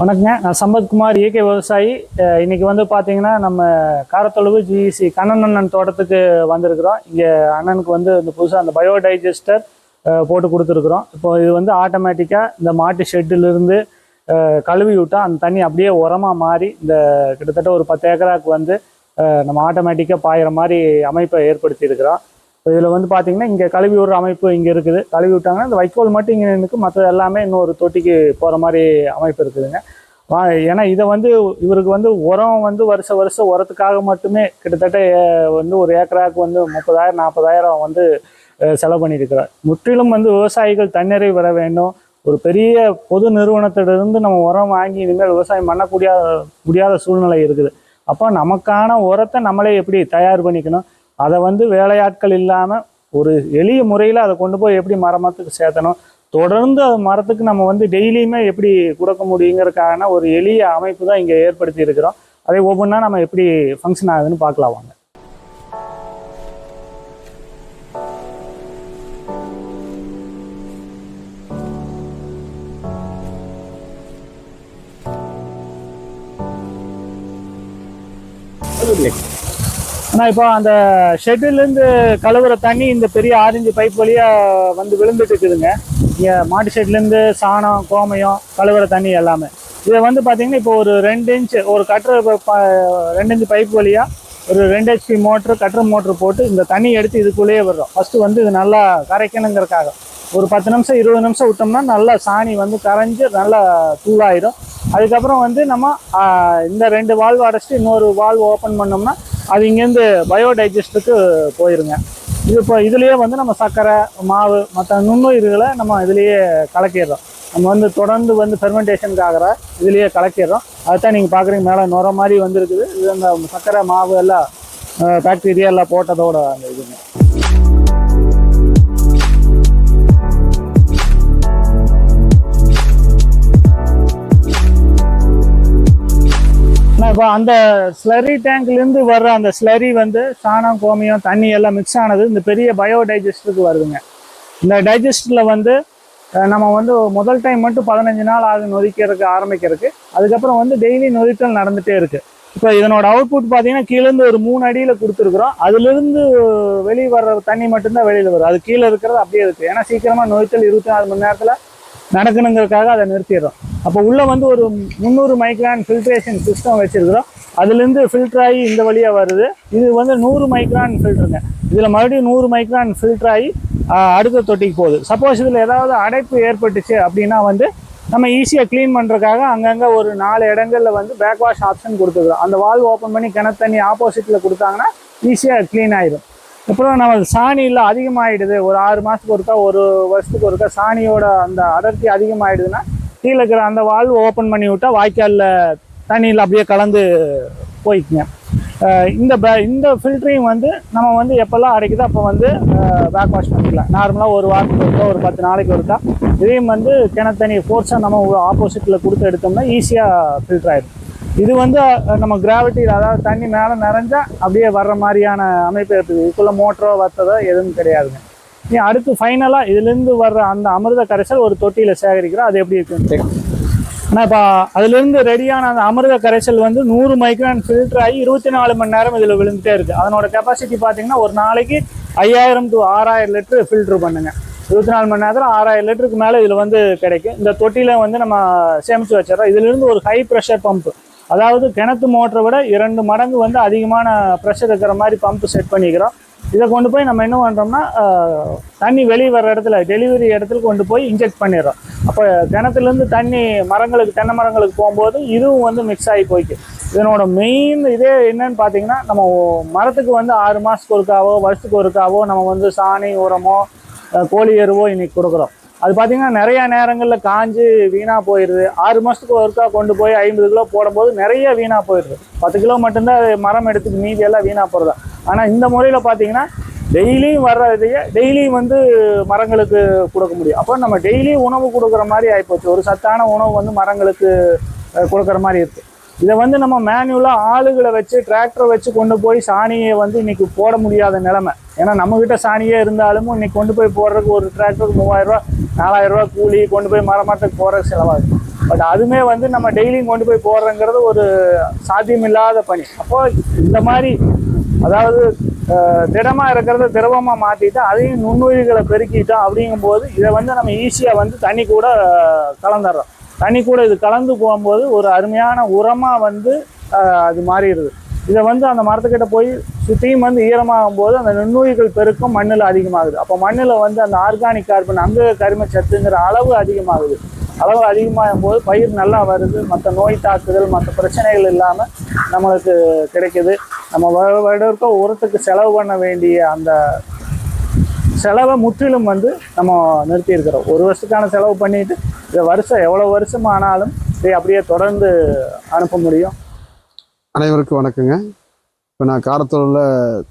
வணக்கங்க. நான் சம்பத்குமார் இயற்கை விவசாயி. இன்றைக்கி இன்னைக்கு வந்து பார்த்தீங்கன்னா நம்ம காரத்தொழுவு ஜிஇசி கண்ணன் அண்ணன் தோட்டத்துக்கு வந்திருக்கிறோம். இங்கே அண்ணனுக்கு வந்து இந்த புதுசாக அந்த பயோடைஜஸ்டர் போட்டு கொடுத்துருக்குறோம். இப்போ இது வந்து ஆட்டோமேட்டிக்காக இந்த மாட்டு ஷெட்டிலிருந்து கழுவி விட்டால் அந்த தண்ணி அப்படியே உரமாக மாறி இந்த கிட்டத்தட்ட ஒரு பத்து ஏக்கராக்கு வந்து நம்ம ஆட்டோமேட்டிக்காக பாயிற மாதிரி அமைப்பை ஏற்படுத்தி இருக்கிறோம் இதில் வந்து பார்த்தீங்கன்னா இங்கே கழுவி விடுற அமைப்பு இங்கே இருக்குது. கழுவி விட்டாங்கன்னா இந்த வைக்கோல் மட்டும் இங்கே நிற்கு மற்ற எல்லாமே இன்னொரு தொட்டிக்கு போகிற மாதிரி அமைப்பு இருக்குதுங்க. வா ஏன்னா இதை வந்து இவருக்கு வந்து உரம் வந்து வருஷ வருஷம் உரத்துக்காக மட்டுமே கிட்டத்தட்ட வந்து ஒரு ஏக்கராக்கு வந்து முப்பதாயிரம் நாற்பதாயிரம் வந்து செலவு பண்ணியிருக்கிறார். முற்றிலும் வந்து விவசாயிகள் தன்னிறை வர வேண்டும். ஒரு பெரிய பொது நிறுவனத்திலிருந்து நம்ம உரம் வாங்கி இனிமேல் விவசாயம் பண்ணக்கூடிய முடியாத சூழ்நிலை இருக்குது. அப்போ நமக்கான உரத்தை நம்மளே எப்படி தயார் பண்ணிக்கணும்? அதை வந்து வேலையாட்கள் இல்லாமல் ஒரு எளிய முறையில் அதை கொண்டு போய் எப்படி மரமரத்துக்கு சேர்த்தணும் தொடர்ந்து அது மரத்துக்கு நம்ம வந்து டெய்லியுமே எப்படி கொடுக்க முடியுங்கிறதுக்கான ஒரு எளிய அமைப்பு தான் இங்கே ஏற்படுத்தி இருக்கிறோம். அதை ஒவ்வொன்றா நம்ம எப்படி ஃபங்க்ஷன் ஆகுதுன்னு பார்க்கலாம் வாங்க. ஆனால் இப்போ அந்த ஷெட்டுலேருந்து கழுவுற தண்ணி இந்த பெரிய ஆரஞ்சு பைப் வழியாக வந்து விழுந்துட்டு இருக்குதுங்க. இங்கே மாட்டு ஷெட்லேருந்து சாணம் கோமயம் கழுவுற தண்ணி எல்லாமே. இதை வந்து பார்த்தீங்கன்னா இப்போ ஒரு ரெண்டு இன்ச் ஒரு கட்டுற ரெண்டு இன்ச் பைப் வழியாக ஒரு ரெண்டு ஹெச்பி மோட்ரு கட்டர் மோட்ரு போட்டு இந்த தண்ணி எடுத்து இதுக்குள்ளேயே வர்றோம் ஃபஸ்ட்டு வந்து இது நல்லா கரைக்கணுங்கிறதுக்காக. ஒரு பத்து நிமிஷம் இருபது நிமிஷம் விட்டோம்னா நல்லா சாணி வந்து கரைஞ்சி நல்லா தூளாயிடும். அதுக்கப்புறம் வந்து நம்ம இந்த ரெண்டு வால்வ் அடைச்சிட்டு இன்னொரு வால்வ் ஓப்பன் பண்ணோம்னா அது இங்கேருந்து பயோடைஜஸ்டுக்கு போயிருங்க. இது இப்போ இதுலேயே வந்து நம்ம சர்க்கரை மாவு மற்ற நுண்ணுயிர்களை நம்ம இதுலேயே கலக்கிடுறோம். நம்ம வந்து தொடர்ந்து வந்து ஃபெர்மெண்டேஷனுக்கு ஆகிற இதுலேயே கலக்கிடுறோம். அதுதான் நீங்கள் பார்க்குறீங்க மேலே நுர மாதிரி வந்திருக்குது. இது அந்த சர்க்கரை மாவு எல்லாம் பாக்டீரியா எல்லாம் போட்டதோட அந்த இதுங்க. அப்போ இப்போ அந்த ஸ்லரி டேங்க்லேருந்து வர்ற அந்த ஸ்லரி வந்து சாணம் கோமியம் தண்ணி எல்லாம் மிக்ஸ் ஆனது இந்த பெரிய பயோ டைஜஸ்டருக்கு வருதுங்க. இந்த டைஜஸ்டில் வந்து நம்ம வந்து முதல் டைம் மட்டும் பதினஞ்சு நாள் ஆகுது நொதிக்கிறதுக்கு ஆரம்பிக்கிறதுக்கு அதுக்கப்புறம் வந்து டெய்லி நொதித்தல் நடந்துகிட்டே இருக்குது இப்போ இதனோட அவுட்புட் பார்த்தீங்கன்னா கீழேருந்து ஒரு மூணு அடியில் கொடுத்துருக்குறோம். அதுலேருந்து வெளியே வர்ற தண்ணி மட்டும்தான் வெளியில் வரும். அது கீழே இருக்கிறது அப்படியே இருக்குது ஏன்னா சீக்கிரமாக நொதித்தல் இருபத்தி நாலு மணி நேரத்தில் நடக்கணுங்கிறதுக்காக அதை நிறுத்திடுறோம். அப்போ உள்ளே வந்து ஒரு முந்நூறு மைக்ரான் ஃபில்ட்ரேஷன் சிஸ்டம் வச்சுருக்குறோம். அதுலேருந்து ஃபில்டர் ஆகி இந்த வழியாக வருது. இது வந்து நூறு மைக்ரான் ஃபில்டருங்க இதில் மறுபடியும் நூறு மைக்ரான் ஃபில்டர் ஆகி அடுத்த தொட்டிக்கு போகுது. சப்போஸ் இதில் ஏதாவது அடைப்பு ஏற்பட்டுச்சு அப்படின்னா வந்து நம்ம ஈஸியாக க்ளீன் பண்ணுறதுக்காக அங்கங்கே ஒரு நாலு இடங்களில் வந்து பேக் வாஷ் ஆப்ஷன் கொடுத்துருக்குறோம். அந்த வால்வ் ஓப்பன் பண்ணி கிணத்து தண்ணி ஆப்போசிட்டில் கொடுத்தாங்கன்னா ஈஸியாக க்ளீன் ஆயிடும் அப்புறம் நம்ம சாணியில் அதிகமாகிடுது ஒரு ஆறு மாதத்துக்கு ஒருக்கா ஒரு வருஷத்துக்கு ஒருக்கா சாணியோட அந்த அடர்த்தி அதிகமாகிடுதுன்னா கீழே இருக்கிற அந்த வால்வு ஓப்பன் பண்ணி விட்டா வாய்க்காலில் தண்ணியில் அப்படியே கலந்து போய்க்குங்க. இந்த பே இந்த ஃபில்டரையும் வந்து நம்ம வந்து எப்போல்லாம் அடைக்குதோ அப்போ வந்து பேக் வாஷ் பண்ணிக்கலாம். நார்மலாக ஒரு வாரத்துக்கு ஒருக்கா ஒரு பத்து நாளைக்கு ஒருக்கா. இதையும் வந்து கிணத்தண்ணி ஃபோர்ஸாக நம்ம ஆப்போசிட்டில் கொடுத்து எடுத்தோம்னா ஈஸியாக ஃபில்டர் ஆகிடும் இது வந்து நம்ம கிராவிட்டியில் அதாவது தண்ணி மேலே நிறைஞ்சா அப்படியே வர்ற மாதிரியான அமைப்பு இருக்குது. இதுக்குள்ளே மோட்டரோ வத்ததோ எதுவும் கிடையாதுங்க. நீ அடுத்து ஃபைனலாக இதுலேருந்து வர்ற அந்த அமிர்த கரைசல் ஒரு தொட்டியில் சேகரிக்கிறோம். அது எப்படி இருக்குன்னு ஆனால் இப்போ அதுலேருந்து ரெடியான அந்த அமிர்த கரைசல் வந்து நூறு மைக்ரான் ஃபில்டர் ஆகி இருபத்தி நாலு மணி நேரம் இதில் விழுந்துட்டே இருக்குது அதனோட கெப்பாசிட்டி பார்த்தீங்கன்னா ஒரு நாளைக்கு ஐயாயிரம் டு ஆறாயிரம் லிட்டர் ஃபில்டர் பண்ணுங்க. இருபத்தி நாலு மணி நேரத்தில் ஆறாயிரம் லிட்டருக்கு மேலே இதில் வந்து கிடைக்கும். இந்த தொட்டியில் வந்து நம்ம சேமித்து வச்சிடறோம். இதுலேருந்து ஒரு ஹை ப்ரெஷர் பம்ப் அதாவது கிணத்து மோட்டரை விட இரண்டு மடங்கு வந்து அதிகமான ப்ரெஷர் இருக்கிற மாதிரி பம்ப் செட் பண்ணிக்கிறோம். இதை கொண்டு போய் நம்ம என்ன பண்ணுறோம்னா தண்ணி வெளியே வர இடத்துல டெலிவரி இடத்துல கொண்டு போய் இன்ஜெக்ட் பண்ணிடுறோம். அப்போ கிணத்துலேருந்து தண்ணி மரங்களுக்கு தென்னை மரங்களுக்கு போகும்போது இதுவும் வந்து மிக்ஸ் ஆகி போய்க்கு இதனோட மெயின் இதே என்னன்னு பார்த்தீங்கன்னா நம்ம மரத்துக்கு வந்து ஆறு மாதத்துக்கு ஒருக்காவோ வருஷத்துக்கு ஒருக்காவோ நம்ம வந்து சாணி உரமோ கோழி எருவோ இன்னைக்கு கொடுக்குறோம். அது பார்த்தீங்கன்னா நிறைய நேரங்களில் காஞ்சு வீணாக போயிடுது ஆறு மாதத்துக்கு ஒருக்கா கொண்டு போய் ஐம்பது கிலோ போடும்போது நிறைய வீணாக போயிடுது பத்து கிலோ மட்டும்தான் மரம் எடுத்துக்கு மீதி எல்லாம் வீணாக போகிறதா ஆனால் இந்த முறையில் பார்த்தீங்கன்னா டெய்லியும் வர்ற இதையே டெய்லியும் வந்து மரங்களுக்கு கொடுக்க முடியும். அப்போ நம்ம டெய்லியும் உணவு கொடுக்குற மாதிரி ஆகிப்போச்சு ஒரு சத்தான உணவு வந்து மரங்களுக்கு கொடுக்குற மாதிரி இருக்குது இதை வந்து நம்ம மேனுவலாக ஆளுகளை வச்சு டிராக்டரை வச்சு கொண்டு போய் சாணியை வந்து இன்றைக்கி போட முடியாத நிலமை. ஏன்னா நம்மக்கிட்ட சாணியே இருந்தாலும் இன்னைக்கு கொண்டு போய் போடுறதுக்கு ஒரு டிராக்டருக்கு மூவாயிரரூவா நாலாயிரரூவா ரூபா கூலி கொண்டு போய் மரமாட்டுக்கு போகிறதுக்கு செலவாகுது. பட் அதுவுமே வந்து நம்ம டெய்லியும் கொண்டு போய் போடுறங்கிறது ஒரு சாத்தியமில்லாத பணி. அப்போது இந்த மாதிரி அதாவது திடமாக திடமா இருக்கிறத திரவமா மாத்திட்டு அதையும் நுண்ணுயிர்களை பெருக்கிட்டோம் அப்படிங்கும்போது இதை வந்து நம்ம ஈஸியா வந்து தண்ணி கூட கலந்துடுறோம் தண்ணி கூட இது கலந்து போகும்போது ஒரு அருமையான உரமாக வந்து அது மாறிடுது. இதை வந்து அந்த மரத்துக்கிட்ட போய் சுற்றியும் வந்து ஈரமாகும் போது அந்த நுண்ணுயிர்கள் பெருக்கம் மண்ணில் அதிகமாகுது. அப்போ மண்ணில் வந்து அந்த ஆர்கானிக் கார்பன் அங்க கரிம சத்துங்கிற அளவு அதிகமாகுது. அளவு அதிகமாகும் போது பயிர் நல்லா வருது மற்ற நோய் தாக்குதல் மற்ற பிரச்சனைகள் இல்லாமல் நம்மளுக்கு கிடைக்குது. நம்ம வ- வருடக்க உரத்துக்கு செலவு பண்ண வேண்டிய அந்த செலவை முற்றிலும் வந்து நம்ம நிறுத்தி இருக்கிறோம் ஒரு வருஷத்துக்கான செலவு பண்ணிட்டு இந்த வருஷம் எவ்வளோ வருஷம் ஆனாலும் இதை அப்படியே தொடர்ந்து அனுப்ப முடியும். அனைவருக்கும் வணக்கங்க. இப்போ நான் காரத்தூரில்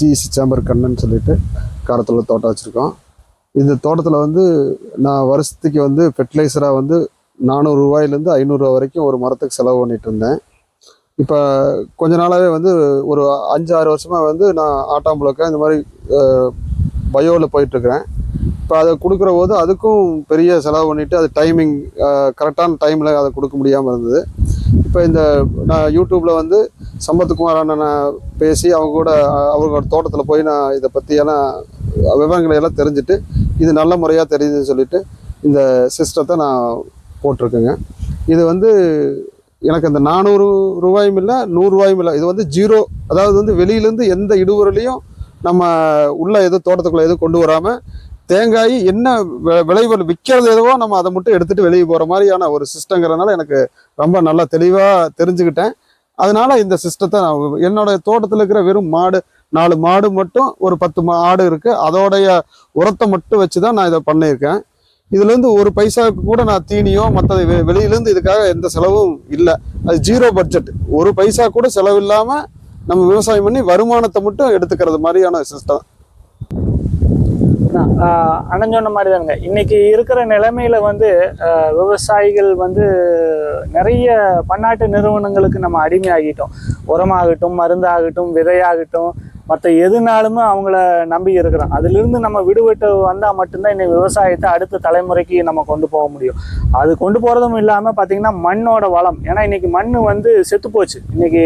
ஜிஎஸ்சி சேம்பர் கண்ணன் சொல்லிட்டு காரத்தூரில் தோட்டம் வச்சுருக்கோம். இந்த தோட்டத்தில் வந்து நான் வருஷத்துக்கு வந்து ஃபெர்டிலைசராக வந்து நானூறு ரூபாயிலேருந்து ஐநூறுரூவா வரைக்கும் ஒரு மரத்துக்கு செலவு பண்ணிட்டு இருந்தேன். இப்போ கொஞ்ச நாளாகவே வந்து ஒரு அஞ்சு ஆறு வருஷமாக வந்து நான் ஆட்டாம்புழக்க இந்த மாதிரி பயோவில் போயிட்டுருக்கிறேன். இப்போ அதை கொடுக்குற போது அதுக்கும் பெரிய செலவு பண்ணிவிட்டு அது டைமிங் கரெக்டான டைமில் அதை கொடுக்க முடியாமல் இருந்தது. இப்போ இந்த நான் யூடியூப்பில் வந்து சம்பத்குமார் அண்ணனை பேசி அவங்க கூட அவங்களோட தோட்டத்தில் போய் நான் இதை பற்றியெல்லாம் விவரங்களை எல்லாம் தெரிஞ்சுட்டு இது நல்ல முறையாக தெரியுதுன்னு சொல்லிட்டு இந்த சிஸ்டத்தை நான் போட்டிருக்கேங்க. இது வந்து எனக்கு அந்த நானூறு ரூபாயும் இல்லை நூறுரூவாயும் இல்லை. இது வந்து ஜீரோ. அதாவது வந்து வெளியிலேருந்து எந்த இடுவரிலையும் நம்ம உள்ள எதுவும் தோட்டத்துக்குள்ளே எதுவும் கொண்டு வராமல் தேங்காய் என்ன வி- விளைவு விற்கிறது எதுவோ நம்ம அதை மட்டும் எடுத்துகிட்டு வெளியே போகிற மாதிரியான ஒரு சிஸ்டங்கிறதுனால எனக்கு ரொம்ப நல்லா தெளிவாக தெரிஞ்சுக்கிட்டேன். அதனால இந்த சிஸ்டத்தை நான் என்னோட தோட்டத்தில் இருக்கிற வெறும் மாடு நாலு மாடு மட்டும் ஒரு பத்து மா- ஆடு இருக்குது அதோடைய உரத்தை மட்டும் வச்சு தான் நான் இதை பண்ணியிருக்கேன். இதுலேருந்து ஒரு பைசாவுக்கு கூட நான் தீனியோ மற்ற வெளியிலேருந்து இதுக்காக எந்த செலவும் இல்லை. அது ஜீரோ பட்ஜெட். ஒரு பைசா கூட செலவு இல்லாமல் நம்ம விவசாயம் பண்ணி வருமானத்தை மட்டும் எடுத்துக்கிறது மாதிரியான சிஸ்டம் நான், அண்ணன் சொன்ன மாதிரி தானுங்க இன்னைக்கு இருக்கிற நிலைமையில வந்து விவசாயிகள் வந்து நிறைய பன்னாட்டு நிறுவனங்களுக்கு நம்ம அடிமையாகிட்டோம். உரமாகட்டும் மருந்தாகட்டும் விதையாகட்டும் மற்ற எதுனாலுமே அவங்கள நம்பி இருக்கிறோம். அதிலிருந்து நம்ம விடுபட்டு வந்தால் மட்டும்தான் இந்த விவசாயத்தை அடுத்த தலைமுறைக்கு நம்ம கொண்டு போக முடியும். அது கொண்டு போகிறதும் இல்லாமல் பார்த்தீங்கன்னா மண்ணோட வளம். ஏன்னா இன்னைக்கு மண் வந்து செத்து போச்சு. இன்னைக்கு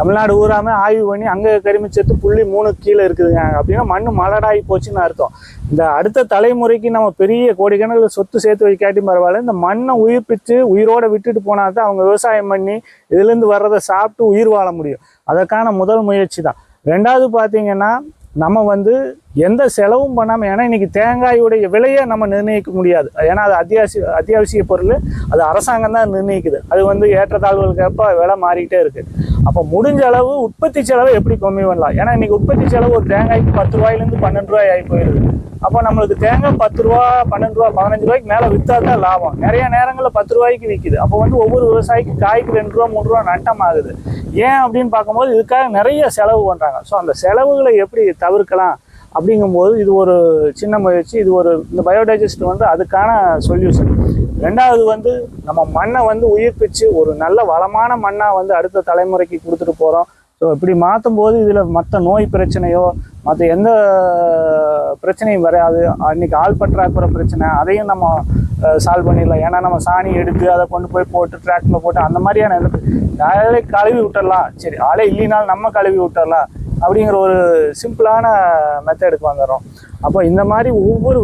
தமிழ்நாடு ஊராம ஆய்வு பண்ணி அங்கே கரிமிச்சத்து புள்ளி மூணு கீழே இருக்குதுங்க. அப்படின்னா மண் மலடாகி போச்சுன்னு அர்த்தம். இந்த அடுத்த தலைமுறைக்கு நம்ம பெரிய கோடிக்கணக்கில் சொத்து சேர்த்து வைக்காட்டி பரவாயில்ல. இந்த மண்ணை உயிர்ப்பிச்சு உயிரோடு விட்டுட்டு போனால் தான் அவங்க விவசாயம் பண்ணி இதுலேருந்து வர்றதை சாப்பிட்டு உயிர் வாழ முடியும். அதற்கான முதல் முயற்சி தான். ரெண்டாவது பார்த்தீங்கன்னா நம்ம வந்து எந்த செலவும் பண்ணாமல் ஏன்னா இன்றைக்கி தேங்காயுடைய விலையை நம்ம நிர்ணயிக்க முடியாது. ஏன்னா அது அத்தியாவசிய அத்தியாவசிய பொருள் அது அரசாங்கம் தான் நிர்ணயிக்குது. அது வந்து ஏற்றத்தாழ்வுகளுக்கு விலை மாறிக்கிட்டே இருக்குது அப்போ முடிஞ்ச அளவு உற்பத்தி செலவை எப்படி கம்மி பண்ணலாம்? ஏன்னா இன்னைக்கு உற்பத்தி செலவு ஒரு தேங்காய்க்கு பத்து ரூபாயிலேருந்து பன்னெண்டு ரூபாய் ஆகி போயிடுது அப்போ நம்மளுக்கு தேங்காய் பத்து ரூபா பன்னெண்டு ரூபா பதினஞ்சு ரூபாய்க்கு மேலே விற்றா தான் லாபம். நிறைய நேரங்களில் பத்து ரூபாய்க்கு விற்கிது அப்போ வந்து ஒவ்வொரு விவசாயிக்கு காய்க்கு ரெண்டு ரூபா மூணு ரூபா நட்டம் ஆகுது ஏன் அப்படின்னு பார்க்கும்போது இதுக்காக நிறைய செலவு பண்ணுறாங்க ஸோ அந்த செலவுகளை எப்படி தவிர்க்கலாம் அப்படிங்கும்போது இது ஒரு சின்ன முயற்சி. இது ஒரு இந்த பயோடைஜஸ்ட் வந்து அதுக்கான சொல்யூஷன். ரெண்டாவது வந்து நம்ம மண்ணை வந்து உயிர்ப்பிச்சு ஒரு நல்ல வளமான மண்ணாக வந்து அடுத்த தலைமுறைக்கு கொடுத்துட்டு போகிறோம் ஸோ இப்படி மாற்றும் போது இதில் மற்ற நோய் பிரச்சனையோ மற்ற எந்த பிரச்சனையும் வராது. அன்னைக்கு ஆள் பற்றாக்குறை பிரச்சனை அதையும் நம்ம சால்வ் பண்ணிடலாம். ஏன்னா நம்ம சாணி எடுத்து அதை கொண்டு போய் போட்டு டிராக்டரில் போட்டு அந்த மாதிரியான ஆளே கழுவி விட்டுடலாம். சரி ஆளே இல்லைனாலும் நம்ம கழுவி விட்டுடலாம். அப்படிங்கிற ஒரு சிம்பிளான மெத்தடுக்கு வந்துடுறோம். அப்போ இந்த மாதிரி ஒவ்வொரு